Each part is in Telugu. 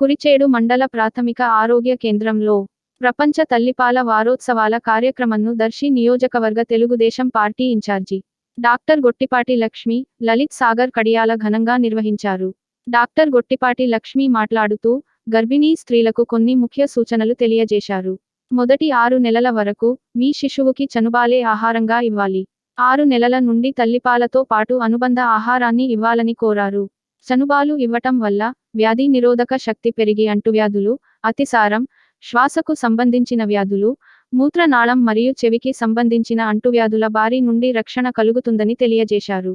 కురిచేడు మండల ప్రాథమిక ఆరోగ్య కేంద్రంలో ప్రపంచ తల్లిపాల వారోత్సవాల కార్యక్రమంను దర్శి నియోజకవర్గ Telugu Desam party incharge doctor Gottipati Lakshmi Lalith Sagar Kadiyala ఘనంగా నిర్వహించారు. డాక్టర్ గొట్టిపాటి లక్ష్మి మాట్లాడుతూ గర్భిణీ స్త్రీలకు కొన్ని ముఖ్య సూచనలు తెలియజేశారు. మొదటి ఆరు నెలల వరకు మీ శిశువుకి చనుబాలే ఆహారంగా ఇవ్వాలి. ఆరు నెలల నుండి తల్లిపాలతో పాటు అనుబంధ ఆహారాన్ని ఇవ్వాలని కోరారు. చనుబాలు ఇవ్వటం వల్ల వ్యాధి నిరోధక శక్తి పెరిగి అంటువ్యాధులు అతిసారం శ్వాసకు సంబంధించిన వ్యాధులు మూత్రనాళం మరియు చెవికి సంబంధించిన అంటువ్యాధుల బారి నుండి రక్షణ కలుగుతుందని తెలియజేశారు.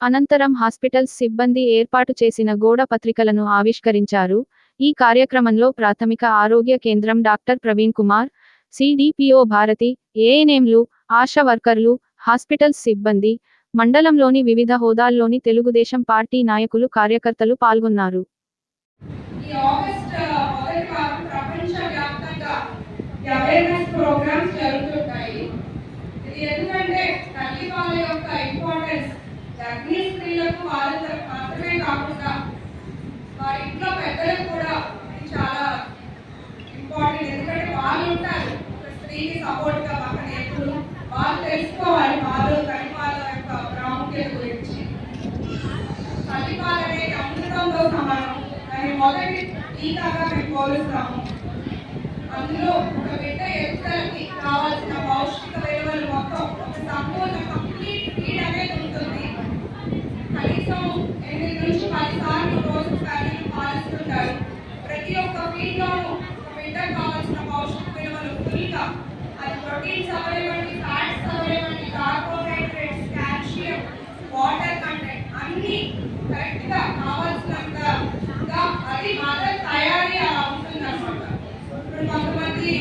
అనంతరం హాస్పిటల్స్ సిబ్బంది ఏర్పాటు చేసిన గోడ పత్రికలను ఆవిష్కరించారు. ఈ కార్యక్రమంలో ప్రాథమిక ఆరోగ్య కేంద్రం డాక్టర్ ప్రవీణ్ కుమార్ సిడిపిఓ భారతి ఏఎన్ఎంలు ఆశా వర్కర్లు హాస్పిటల్స్ సిబ్బంది మండలంలోని వివిధ హోదాల్లోని తెలుగుదేశం పార్టీ నాయకులు కార్యకర్తలు పాల్గొన్నారు. ఈ సమానం మొదటి టీకాగా మేము పోలుస్తాము అందులో ఒక బిడ్డ ఎదుగుదలకి కావాల్సిన పౌష్టిక విలువలు మొత్తం ఒక సంపూర్ణ కంప్లీట్ ఫీడ్ అనేది ఉంటుంది. కనీసం ఎనిమిది నుంచి పది సార్లు రోజు తల్లిని పాలిస్తుంటారు. ప్రతి ఒక్క ఫీడ్లోనూ ఒక బిడ్డకు కావాల్సిన పౌష్టిక విలువలు ఫుల్గా అది ప్రోటీన్స్ అవైలబడి ఫ్యాట్స్ అవైలబడి ఇప్పుడు కొంతమంది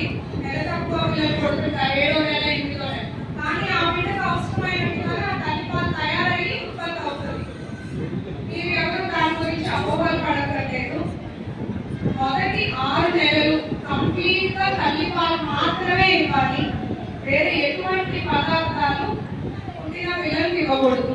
నెల తక్కువ పిల్లలు కొడుతుంటారు ఏడో నెల ఎనిమిదో నెల. కానీ ఆ బిడ్డకు అవసరమైనట్టుగా ఆ తయారయ్యి ఉత్పత్తి అవుతుంది. మీరు ఎవరు దాని గురించి అపోహలు పడక్కర్లేదు. మొదటి ఆరు నెలలు కంప్లీట్గా మాత్రమే ఇవ్వాలి. వేరే ఎటువంటి పదార్థాలు పుట్టిన పిల్లలకు ఇవ్వకూడదు.